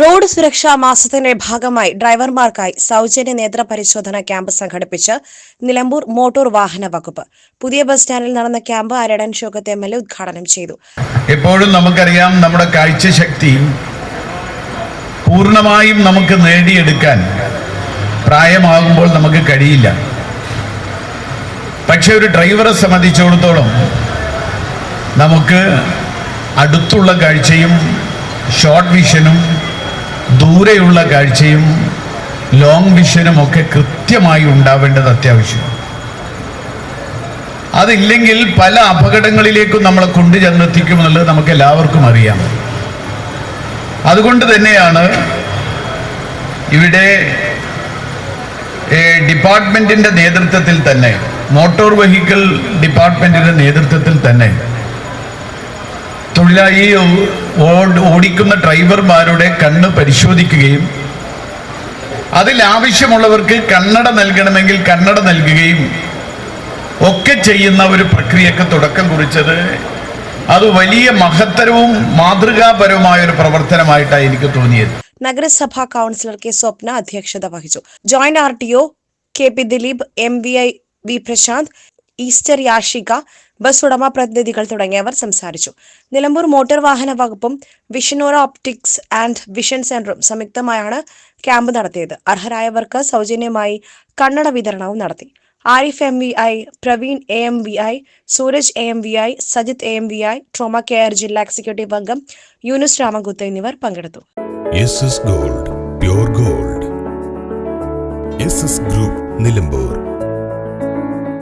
Road സുരക്ഷാ മാസത്തിന്റെ ഭാഗമായി ഡ്രൈവർമാർക്കായി സൗജന്യ നേത്ര പരിശോധന ക്യാമ്പ് സംഘടിപ്പിച്ച് നിലമ്പൂർ മോട്ടോർ വാഹന വകുപ്പ്. പുതിയ ബസ് സ്റ്റാൻഡിൽ നടന്ന camp Aryadan Shoukath M L A ഉദ്ഘാടനം ചെയ്തു. എപ്പോഴും നമുക്കറിയാം നമ്മുടെ കാഴ്ചശക്തി പൂർണമായും നമുക്ക് നേടിയെടുക്കാൻ പ്രായമാകുമ്പോൾ നമുക്ക് കഴിയില്ല. പക്ഷെ ഒരു ഡ്രൈവറെ സംബന്ധിച്ചിടത്തോളം നമുക്ക് അടുത്തുള്ള കാഴ്ചയും ഷോർട്ട് വിഷനും ദൂരെയുള്ള കാഴ്ചയും ലോങ് വിഷനും ഒക്കെ കൃത്യമായി ഉണ്ടാവേണ്ടത് അത്യാവശ്യമാണ് അതില്ലെങ്കിൽ പല അപകടങ്ങളിലേക്കും നമ്മളെ കൊണ്ടു ചെന്നെത്തിക്കുമെന്നുള്ളത് നമുക്ക് എല്ലാവർക്കും അറിയാം. അതുകൊണ്ട് തന്നെയാണ് ഇവിടെ ഡിപ്പാർട്ട്മെന്റിന്റെ നേതൃത്വത്തിൽ തന്നെ മോട്ടോർ വെഹിക്കിൾ ഡിപ്പാർട്ട്മെന്റിന്റെ നേതൃത്വത്തിൽ തന്നെ തൊഴിലാളി ഓടിക്കുന്ന ഡ്രൈവർമാരുടെ കണ്ണ് പരിശോധിക്കുകയും അതിൽ ആവശ്യമുള്ളവർക്ക് കണ്ണട നൽകണമെങ്കിൽ കണ്ണട നൽകുകയും ഒക്കെ ചെയ്യുന്ന ഒരു പ്രക്രിയക്ക് തുടക്കം കുറിച്ചത് അത് വലിയ മഹത്തരവും മാതൃകാപരവുമായ ഒരു പ്രവർത്തനമായിട്ടാണ് എനിക്ക് തോന്നിയത്. നഗരസഭാ കൗൺസിലർ കെ സ്വപ്ന അധ്യക്ഷത വഹിച്ചു. Joint R T O K P Dileep M V I V Prashanth Easter Yashika bus ഉടമ പ്രതിനിധികൾ തുടങ്ങിയവർ സംസാരിച്ചു. നിലമ്പൂർ മോട്ടോർ വാഹന വകുപ്പും വിഷനോറ ഓപ്റ്റിക്സ് ആൻഡ് വിഷൻ സെന്ററും സംയുക്തമായാണ് ക്യാമ്പ് നടത്തിയത്. അർഹരായവർക്ക് സൗജന്യമായി കണ്ണട വിതരണവും നടത്തി. Arif M V I Praveen A M V I Sooraj A M V I Sajith A M V I trauma care ജില്ലാ എക്സിക്യൂട്ടീവ് അംഗം യൂനുസ് രാമകുത്ത് എന്നിവർ പങ്കെടുത്തു. Gold gold. ഗ്രൂപ്പ് നിലമ്പൂർ.